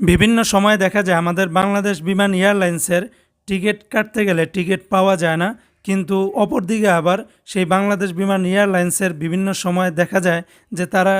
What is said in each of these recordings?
বিভিন্ন সময় দেখা যায় আমাদের বাংলাদেশ বিমান এয়ারলাইন্সের টিকিট কাটতে গেলে টিকিট পাওয়া যায় না, কিন্তু অপরদিকে আবার সেই বাংলাদেশ বিমান এয়ারলাইন্সের বিভিন্ন সময় দেখা যায় যে তারা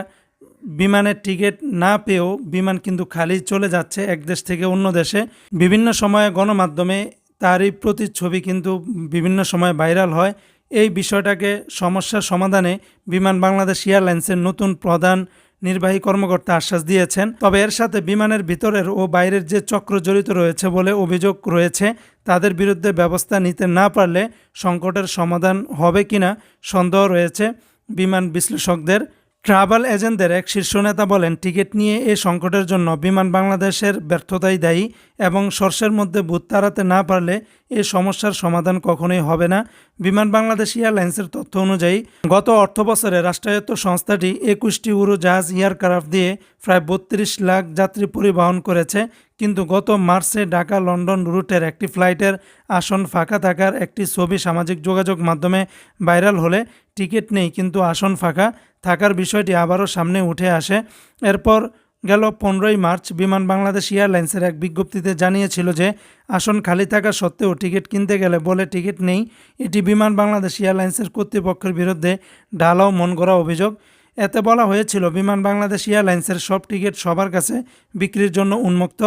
বিমানের টিকিট না পেয়েও বিমান কিন্তু খালি চলে যাচ্ছে এক দেশ থেকে অন্য দেশে। বিভিন্ন সময়ে গণমাধ্যমে তারই প্রতিচ্ছবি কিন্তু বিভিন্ন সময় ভাইরাল হয়। এই বিষয়টাকে সমস্যার সমাধানে বিমান বাংলাদেশ এয়ারলাইন্সের নতুন প্রধান নির্বাহী কর্মকর্তা আশ্বাস দিয়েছেন। তবে এর সাথে বিমানের ভিতরের ও বাইরের যে চক্র জড়িত রয়েছে বলে অভিযোগ রয়েছে, তাদের বিরুদ্ধে ব্যবস্থা নিতে না পারলে সংকটের সমাধান হবে কিনা সন্দেহ রয়েছে বিমান বিশ্লেষকদের। ট্রাভেল এজেন্টদের এক শীর্ষ নেতা বলেন, টিকিট নিয়ে এ সংকটের জন্য বিমান বাংলাদেশের ব্যর্থতাই দায়ী এবং সর্ষের মধ্যে বুথ তাড়াতে না পারলে এ সমস্যার সমাধান কখনোই হবে না। বিমান বাংলাদেশ এয়ারলাইন্সের তথ্য অনুযায়ী, গত অর্থ বছরে রাষ্ট্রায়ত্ত সংস্থাটি একুশটি উড়োজাহাজ এয়ারক্রাফট দিয়ে প্রায় বত্রিশ লাখ যাত্রী পরিবহন করেছে। কিন্তু গত মার্চে ঢাকা, লন্ডন রুটের একটি ফ্লাইটের আসন ফাঁকা থাকার একটি ছবি সামাজিক যোগাযোগ মাধ্যমে ভাইরাল হলে টিকিট নেই, কিন্তু আসন ফাঁকা থাকার বিষয়টি আবারও সামনে উঠে আসে। এরপর গেল পনেরোই মার্চ, বিমান বাংলাদেশ এয়ারলাইন্সের এক বিজ্ঞপ্তিতে জানিয়েছিল যে, আসন খালি থাকা সত্ত্বেও টিকিট কিনতে গেলে বলে টিকিট নেই। এটি বিমান বাংলাদেশ এয়ারলাইন্সের কর্তৃপক্ষের বিরুদ্ধে ঢালাও মন করা অভিযোগ। এতে বলা হয়েছিল, বিমান বাংলাদেশ এয়ারলাইন্সের সব টিকিট সবার কাছে বিক্রির জন্য উন্মুক্ত।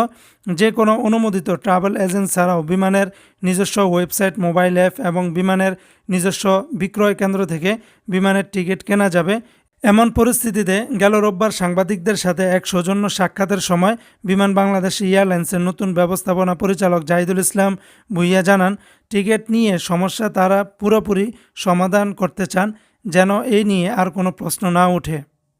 যে কোনো অনুমোদিত ট্রাভেল এজেন্ট ছাড়াও বিমানের নিজস্ব ওয়েবসাইট, মোবাইল অ্যাপ এবং বিমানের নিজস্ব বিক্রয় কেন্দ্র থেকে বিমানের টিকিট কেনা যাবে। এমন পরিস্থিতিতে গেল রোববার সাংবাদিকদের সাথে এক সৌজন্য সাক্ষাতের সময় বিমান বাংলাদেশ এয়ারলাইন্সের নতুন ব্যবস্থাপনা পরিচালক জাহিদুল ইসলাম ভুইয়া জানান, টিকিট নিয়ে সমস্যা তারা পুরোপুরি সমাধান করতে চান। যেন এই নিয়ে আর কোনো প্রশ্ন না ওঠে